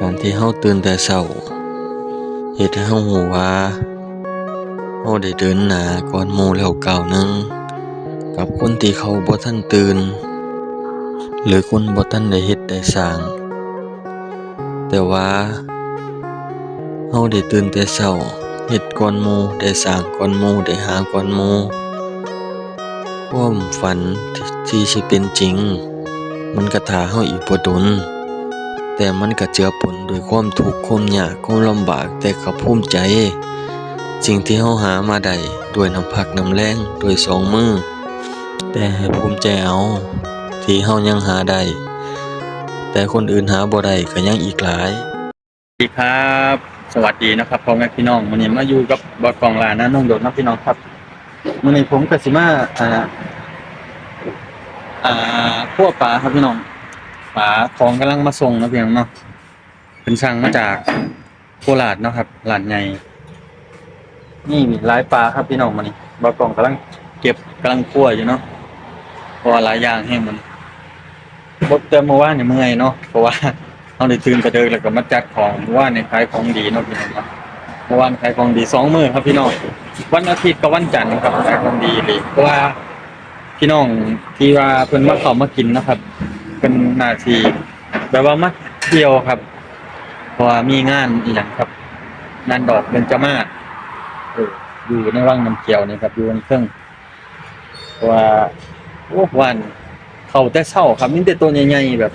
การที่เฮาตื่นแต่เช้าเฮ็ดให้เฮารู้ว่าเฮาได้เดินหน้าก่อนหมู่แล้วก้าวหนึ่งกับคนที่เขาบ่ทันตื่น หรือคนบ่ทันได้เฮ็ดได้สร้าง แต่ว่าเฮาได้ตื่นแต่เช้าเฮ็ดก่อนหมู่ได้สร้างก่อนหมู่ได้หาก่อนหมู่ความฝันที่สิเป็นจริง มันก็ท่าเฮาอีกบ่ดน แต่มันก็เจือปนด้วยความทุกข์ความยากความลำบากแต่ก็ภูมิใจ สิ่งที่เฮาหามาได้ด้วยน้ำพักน้ำแรงด้วยสองมือ แต่ให้ภูมิใจเอาที่เฮายังหาได้แต่คนอื่นหาบ่ได้ก็ยังอีกหลายสวัสดีครับ สวัสดีนะครับพ่อแม่พี่น้องวันนี้มาอยู่กับบกองลานะน้องโดดนะพี่น้องครับวันนี้ผมกับสิมาอ่าอ่าพวกปลาครับพี่น้อง ปลาของกำลังมาส่งนะเพี่น้องเนาะเป็นสั่งมาจากโคราชเนาะครับหลานใหญ่นี่มีหลายปลาครับพี่น้องมันนี่บกองกำลังเก็บกำลังคั่วอยู่เนาะเพราะว่าหลายอย่างให้มันบดเติมมาว่าเนี่ยเมื่อยเนาะเพราะว่าเอาได้ตื่นไปเดินแล้วก็มาจัดของมาว่าในขายของดีเนาะพี่น้องเนาะเมื่อวานขายของดีสองมือครับพี่น้องวันอาทิตย์กับวันจันทร์ครับขายของดีเลยเพราะว่าพี่น้องที่ว่าเพิ่นมาเข้ามากินนะครับ เป็นนาทีแบบว่ามาเที่ยวครับเพราะว่ามีงานอีหยังครับ งานดอกเบญจมาศออยู่ในวังน้ำเขียวนี่ครับอยู่บนเครื่องว่าโอ้วันเขาแต่เช้าครับมีแต่ตัวใหญ่ๆแบบ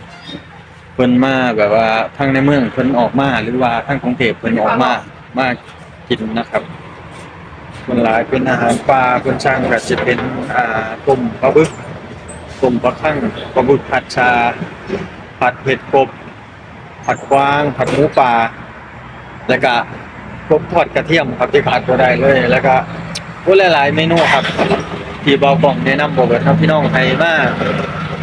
เพิ่นมาแบบว่าทางในเมืองเพิ่นออกมาหรือว่าทางกรุงเทพเพิ่นออกมามากินนะครับส่วนหลายเป็นอาหารปลาเพิ่นช่างก็จะเป็นอ่าต้มปลาบึก ต้มปลาคั่งปลาบึกผัดชา ผัดเผ็ดกบ ผัดกวาง ผัดหมูป่า แล้วก็กบทอดกระเทียมครับที่ขาดบ่ได้เลย แล้วก็โอ้หลายๆเมนูครับ ที่เบากล่องแนะนำบ่เบิดครับพี่น้องให้มาก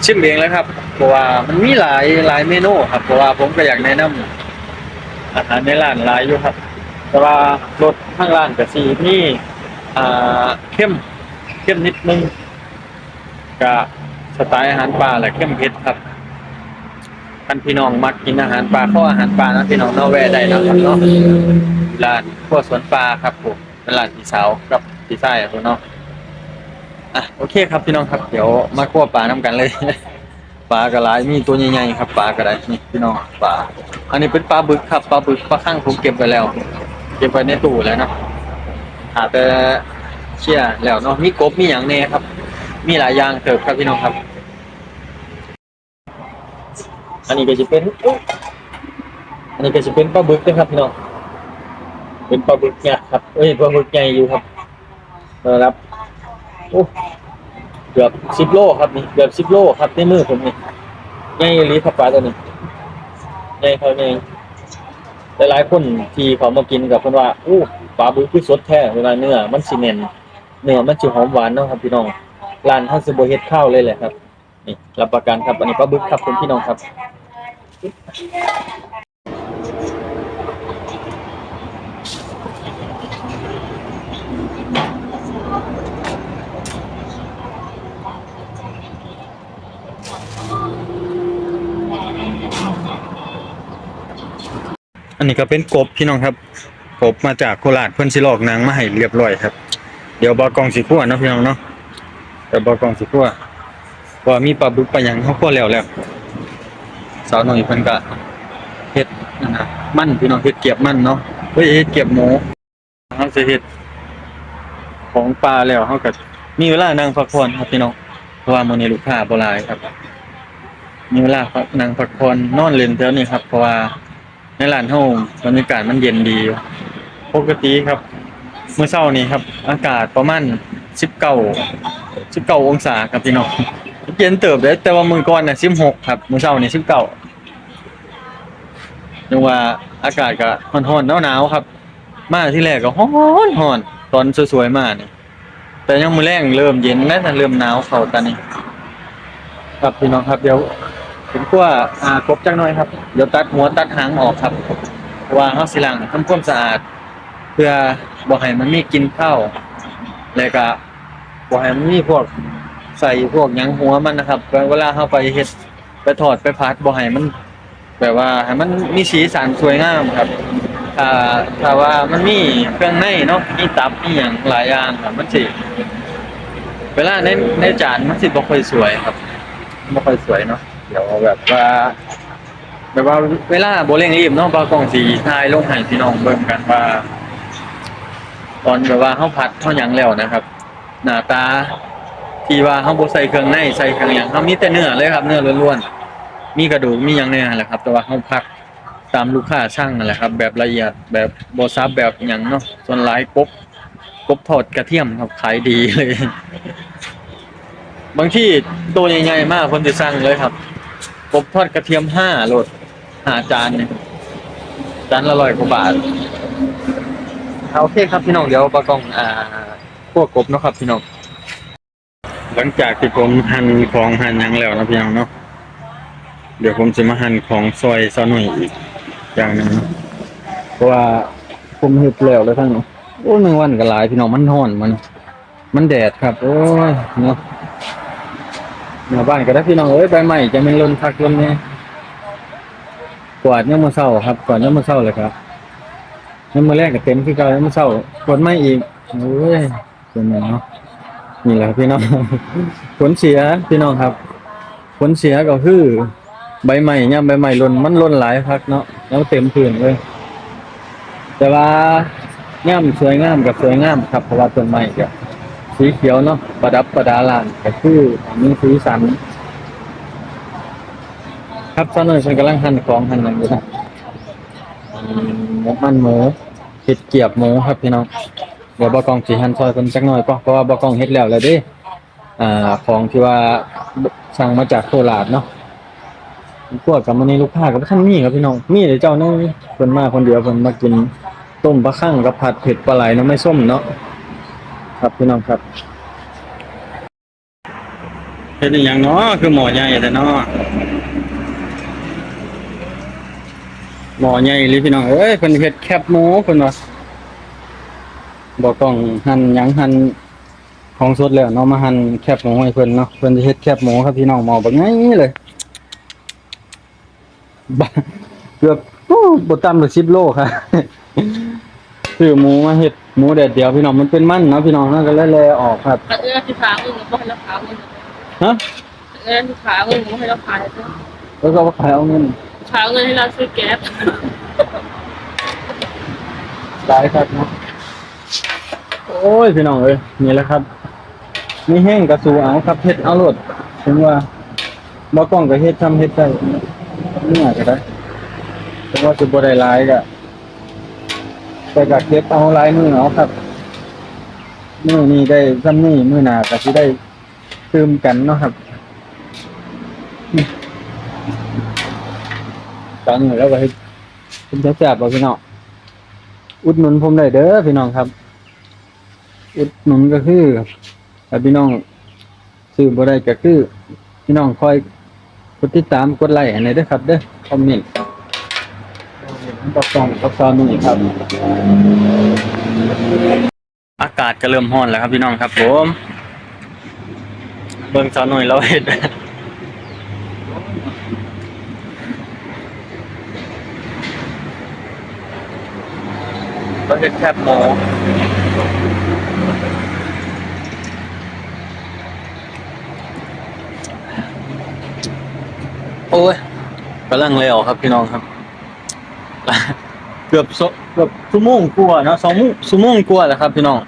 ชิมเองแล้วครับเพราะว่ามันมีหลายหลายเมนูครับเพราะว่าผมก็อยากแนะนำอาหารในร้านหลายอยู่ครับ แต่ว่ารสข้างร้านกับสีนี่อ่าเข้มเข้มนิดนึงกับ สไตล์อาหารป่าแหละเข้มเผ็ดครับท่านพี่น้องมักกินอาหารป่าข้ออาหารป่านะพี่น้องนาะแวะได้นะครับเนาะร้านขั้วสวนปลาครับผมเป็นร้านพี่สาวกับพี่ชายครับเนาะอะโอเคครับพี่น้องครับเดี๋ยวมาคั่วปลาน้ำกันเลยปลากระไรมีตัวใหญ่ๆครับปลากระไรนี่พี่น้องปลาอันนี้เป็นปลาบึกครับปลาบึกปลาข้างผมเก็บไปแล้ว เก็บไว้ในตู้แล้วเนาะหาแต่เชี่ยแล้วเนาะมีกบมีอย่างแน่ครับ มีหลายอย่างเติบครับพี่น้องครับ อันนี้ก็จะเป็น อันนี้ก็จะเป็นปลาบึกนะครับพี่น้อง เป็นปลาบึกเนี่ครับ เอ้ยปลาบึกใหญ่อยู่ครับนะครับโอ้เกือบสิบโลครับนี่เกือบสิบโลครับในมือผมนี่ใหญ่ลีครับปลาตัวนี้ใหญ่เขาใหญ่หลายๆคนที่เขามากินกับเพิ่นว่าอู้ปลาบึกคือสดแท้เวลาเนื้อมันสิเน่นเนื้อมันสิหอมหวานเนาะครับพี่น้อง ร้านเฮาสิบ่เฮ็ดข้าวเลยแหละครับ นี่รับประกันครับ อันนี้ปลาบึกครับคุณพี่น้องครับอันนี้ก็เป็นกบพี่น้องครับกบมาจากโคราชเพิ่นสิลอกนางมาให้เรียบร้อยครับ เดี๋ยวบอกองสิคั่วเนาะพี่น้องเนาะ เดี๋ยวบอกองสิคั่วว่ามีปลาบึกปลาหยังเฮาคั่วแล้วแล้วสาวน้อยเพิ่นก็เฮ็ดนั่นนะมั่นพี่น้องเฮ็ดเกียบมั่นเนาะเฮ้ยเฮ็ดเกียบหมูเฮาสิเฮ็ดของปลาแล้วเฮาก็มีเวลานั่งพักผ่อนครับพี่น้องเพราะว่ามื้อนี้ลูกค้าบ่หลายครับ มีเวลาพักนั่งพักผ่อนนอนเล่นแถวนี้ครับ เพราะว่าในร้านเฮาบรรยากาศมันเย็นดีปกติครับ เมื่อเช้านี้ครับ อากาศประมาณ19 19องศาครับพี่น้องเย็นเติบเลยแต่ว่ามือก่อนน่ะ16ครับมือเช้านี้19นึกว่าอากาศก็ร้อนๆหนาวๆครับ มาที่แรกก็ร้อนร้อนตอนสวยๆมานี่แต่ยังมือแรงเริ่มเย็นแล้วแต่เริ่มหนาวเข้าตอนนี้ครับพี่น้องครับเดี๋ยวผมกลัวอ่ากบจังหน่อยครับเดี๋ยวตัดหัวตัดหางออกครับเพราะว่าเฮาสิล้างทำความสะอาด เพื่อบ่ให้มันมีกินเข้าแล้วก็ บ่ให้มันมีพวกใส่พวกหยังหัวมันนะครับเวลาเฮาไปเฮ็ดไปทอดไปผัดบ่ให้มัน แบบว่าให้มันมีสีสันสวยงามครับถ้าถ้าว่ามันมีเครื่องในเนาะมีตับมีหยังหลายอย่างครับมันสิเวลาในในจานมันสิบ่ค่อยสวยครับบ่ค่อยสวยเนาะเดี๋ยวแบบว่าแบบว่าเวลาบ่เร่งรีบเนาะบ่กล้องสิถ่ายลงให้พี่น้องเบิ่งกันว่า ตอนแบบว่าเฮาผัดเฮาหยังแล้วนะครับ หน้าตา ที่ว่าเฮาบ่ใส่เครื่องในใส่เครื่องหยังเฮามีแต่เนื้อเลยครับ เนื้อล้วนๆมีกระดูกมีหยังเนี่ยแหละครับ แต่ว่าเฮาพักตามลูกค้าช่างนั่นแหละครับ แบบละเอียดแบบบ่ซับแบบหยังเนาะส่วนหลายกบกบทอดกระเทียมครับขายดีเลย บางที่ตัวใหญ่ๆมากคนสิสั่งเลยครับกบทอดกระเทียม5โลด5จานเนี่ยจานละร้อยกว่าบาทโอเคครับพี่น้องเดี๋ยวปากองอ่า วกกบเนาะครับพี่น้องหลังจากที่ผมหั่นของหั่นยังแล้วนะพี่น้องเนาะเดี๋ยวผมจะมาหั่นของซอยซอหน่อยอีกอย่างหนึ่งเพราะว่าผมเฮ็ดแล้วแล้วทั้งนี้โอ้หนึ่งวันก็หลายพี่น้องมันร้อนมัน มันแดดครับ โอ้ยเนาะหน้าบ้านก็ได้พี่น้องเอ้ยใบไม้จะเป็นลนพักลนเนี่ยกวาดเนี่ยมาเศร้าครับกวาดเนี่ยมาเศร้าเลยครับยังมาแรกกับเต็มคือเก่ายังมาเศร้ากดไม่อีกโอ้ย เป็นไงเนาะนี่แหละพี่น้อง ผลเสียพี่น้องครับ ผลเสียก็คือ ใบใหม่เนี่ยใบใหม่ล่นมันล่นหลายพักเนาะแล้วเต็มพื้นเลย แต่ว่าง่ามสวยงามกับสวยงามครับเพราะว่าต้นไม้ก็สีเขียวเนาะประดับประดาลานก็คือมีสีสัน ครับตอนนี้ฉันกำลังหั่นของหั่นอะไรอยู่นะหมูมันหมูเห็ดเกียบหมูครับพี่น้อง เดี๋ยวบอกองสีหันซอยคนจักหน่อยก็เพราะว่าบอกองเฮ็ดแล้วเลยเดิอ่าของที่ว่าสั่งมาจากโคราชเนาะพวกกับมันนี้ลูกค้ากับท่านมีครับพี่น้องมีแต่เจ้านึงเพิ่นมาคนเดียวเพิ่นมากินต้มปลาคั่งกับผัดเผ็ดปลาไหลน้ำไม่ส้มเนาะครับพี่น้องครับเฮ็ดอหย่างเนาะคือหมอใหญ่แต่เนาะหมอใหญ่เลยพี่น้องเอ้ยเพิ่นเฮ็ดแคบหมูเพิ่นว่า บ่ต้องหั่นหยังหั่นของสดแล้วเนาะมาหั่นแคบหมูให้เพิ่นเนาะเพิ่นสิเฮ็ดแคบหมูครับพี่น้องหมอบักใหญ่เลยบะเกือบโอ้บ่ต่ำกว่า10โลครับซื้อหมูมาเฮ็ดหมูแดดเดียวพี่น้องมันเป็นมันเนาะพี่น้องเนาะก็เลยแลออกครับเอื้อที่ขามึงก็ให้เราขามึงฮะเอื้อที่ขามึงก็ให้เราขาเลยแล้วก็ว่าขายเอาเงินขาเงินให้เราซื้อแก๊สหลายครับเนาะ โอ้ยพี่น้องเอ้ยนี่แหละครับมีแห้งกระสูเอาครับเฮ็ดเอาโลดถึงว่าบ่ต้องก็เฮ็ดทำเฮ็ดได้เนื้อก็ได้ถึงว่าสิบ่ได้หลายก็แต่ก็เก็บเอาหลายมื้อเอาครับมื้อนี้ได้ซ้ำนี้มื้อหน้าก็สิได้ตืมกันเนาะครับตอนนี้แล้วก็เฮ็ดเป็นแซ่บๆบ่พี่น้องอุดหนุนผมได้เด้อพี่น้องครับ อุดหนุนก็คือถ้าพี่น้องซื้อบ่ได้ก็คือ พี่น้องคอยกดติดตามกดไลค์ให้หน่อยเด้ครับ เด้อคอมเมนต์ก็ส่องก็ซอนนี่ครับ อากาศก็เริ่มร้อนแล้วครับพี่น้องครับผมเบิ่งซอนหน่อยเราเห็นเราเห็นแคบหมู อ้ยกำลังเลยออกครับพี่น้องครับ เกือบสเกือบชั่วโมงกว่าเนาะสองชั่วโมงกว่าแล้วครับ พี่น้อง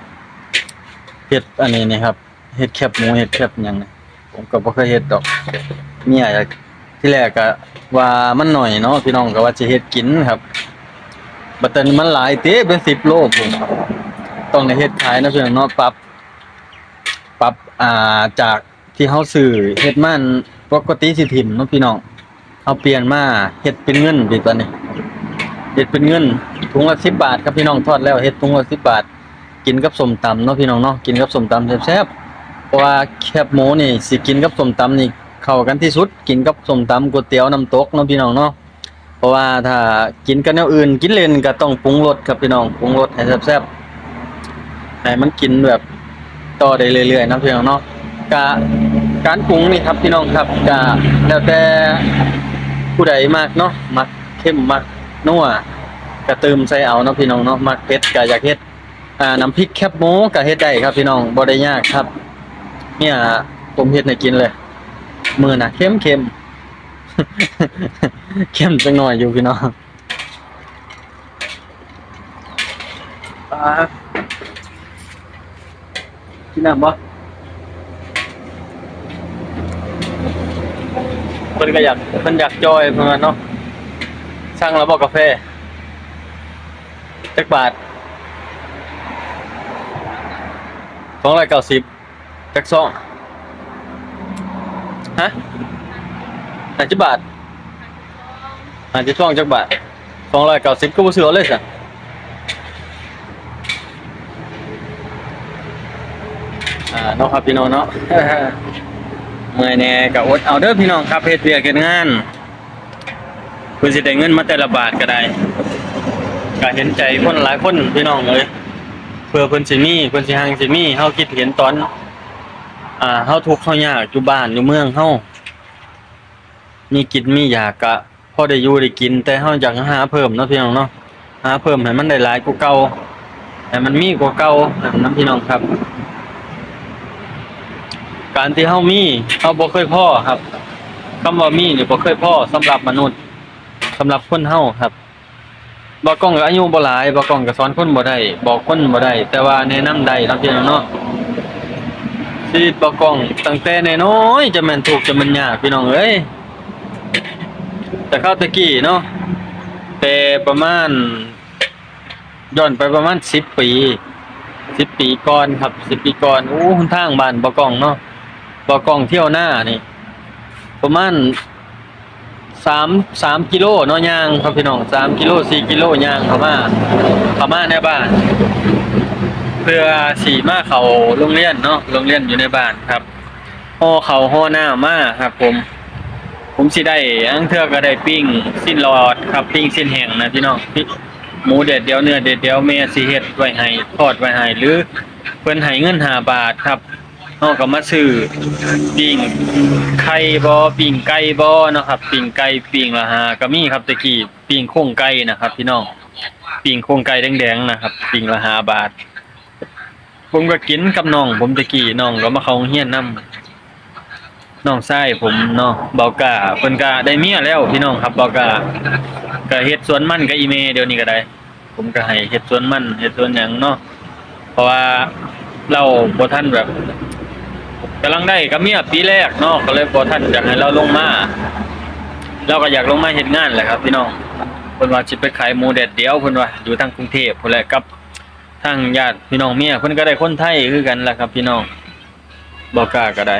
เฮ็ดอันนี้นี่ครับเฮ็ดแคบหมูเฮ็ดแคบยังนี่ยผมก็บ่เคยเฮ็ดดอกเนี่ยอยากที่แรกก็ว่ามันหน่อยเนาะพี่น้องก็ว่าจะเฮ็ดกินครับบัตอนนี้มันหลายเต้เป็น10โลผมต้องได้เฮ็ดขายนะพี่น้องเนาะปรับปรับอ่าจากที่เฮาซื้อเฮ็ดมันปกติสิถิ่มเนาะพี่น้อง เฮาเปลี่ยนมาเฮ็ดเป็นเงินดีกว่านี้เฮ็ดเป็นเงินถุงละ10บบาทครับพี่น้องทอดแล้วเฮ็ดถุงละ10บบาท กินกับส้มตำเนาะพี่น้องเนาะกินกับส้มตำแซ่บๆเพราะว่าแคบหมูนี่สิกินกับส้มตำนี่เข้ากันที่สุด กินกับส้มตำก๋วยเตี๋ยวน้ำตกเนาะพี่น้องเนาะเพราะว่าถ้ากินกับแนวอื่น กินเล่นก็ต้องปรุงรสครับพี่น้องปรุงรสให้แซ่บๆให้มันกินแบบต่อได้เรื่อยๆนะพี่น้องเนาะกะการปรุงนี่ครับพี่น้องครับกะแล้วแต่ ผู้ใดมากเนาะมักเข้มมักนัวก็เติมใส่เอาเนาะพี่น้องเนาะมักเผ็ดก็อยากเฮ็ดอ่าน้ำพริกแคบหมูก็เฮ็ดได้ครับพี่น้องบ่ได้ยากครับ เนี่ยผมเฮ็ดให้กินเลย มือน่ะเข้มเข้มเข้มจังหน่อยอยู่พี่น้องปลากินน้ำบ่ เพิ่นก็อยากเพิ่นอยากจอยเพิ่นว่าเนาะสั่งแล้วบ่กาแฟจักบาท290จักซองฮะห้าสิบบาทห้าสิบซองจักบาท290ก็บ่ซื้อเอเลยซะอ่าเนาะครับพี่น้องเนาะ เมื่อยแน่ก็อดเอาเด้อพี่น้องครับเฮ็ดเวียกเฮ็ดงานเพิ่นสิได้เงินมาแต่ละบาทก็ได้ก็เห็นใจคนหลายคนพี่น้องเอ้ยเพื่อเพิ่นสิมีเพิ่นสิหังสิมีเฮาคิดเห็นตอน อ่าเฮาทุกข์เฮายากอยู่บ้านอยู่เมืองเฮามีกินมีอยากก็พอได้อยู่ได้กิน แต่เฮาอยากหาเพิ่มเนาะพี่น้องเนาะหาเพิ่มให้มันได้หลายกว่าเก่าให้มันมีกว่าเก่านํพี่น้องครับ การที่เฮามีเฮาบ่เคยพ่อครับคำว่ามีนี่บ่เคยพ่อสำหรับมนุษย์สำหรับคนเฮาครับบ่กล้องก็อายุบ่หลายบ่กล้องก็สอนคนบ่ได้บอกคนบ่ได้แต่ว่าแนะนำได้เนาะพี่น้องเนาะชีวิตบ่กล้องตั้งแต่น้อยๆจะแม่นทุกข์จะม่นยากพี่น้องเอ้ยแต่เข้าตะกี้เนาะแต่ประมาณย้อนไปประมาณ10ปี10ปีก่อนครับ10ปีก่อนโอ้หนทางบ้านบ่กล้องเนาะ บ่กล้องเที่ยวหน้านี่ ประมาณสามสามกิโลเนาะยางครับพี่น้องสามกิโลสี่กิโลยางเข้ามาเขามาในบ้าน เพื่อสีมาเขาโรงเรียนเนาะโรงเรียนอยู่ในบ้านครับห่อเขาห่อหน้ามาครับ ผม ผมสิได้อังเทือก็ได้ปิ้งสิ้นหลอดครับปิ้งสิ้นแห้งนะพี่น้องหมูเด็ดเดียวเนื้อเด็ดเดียวแม่สิเฮ็ดไว้ให้ทอดไว้ให้หรือเพิ่นให้เงิน5บาทครับ เฮาก็มาซื้อปิ้งไข่บ่ปิ้งไก่บ่เนาะครับปิ้งไก่ปิ้งละหาก็มีครับตะกี้ปิ้งโครงไก่นะครับ พี่น้องปิ้งโครงไก่แดงๆนะครับปิ้งละหาบาท ผมก็กินกับน้อง ผมตะกี้น้องก็มาเข้าโรงเรียนนํน้องชายผมเนาะเบากาเพิ่นก็ได้เมียแล้วพี่น้องครับเบากาก็เฮ็ดสวนมันกับอีเมเดี๋ยวนี้ก็ได้ ผมก็ให้เฮ็ดสวนมันเฮ็ดสวนหยังเนาะเพราะว่าเราบ่ทันแบบ กำลังได้ก็เมียปีแรกเนาะก็เลยบ่ทันอยากให้เราลงมาเราก็อยากลงมาเห็นงานแหละครับพี่น้องเพิ่นว่าสิไปขายหมูแดดเดียวเพิ่นว่าอยู่ทางกรุงเทพพุ่นแหละกับทางญาติพี่น้องเมียเพิ่นก็ได้คนไทยคือกันแหละครับ พี่น้องบอกล้าก็ได้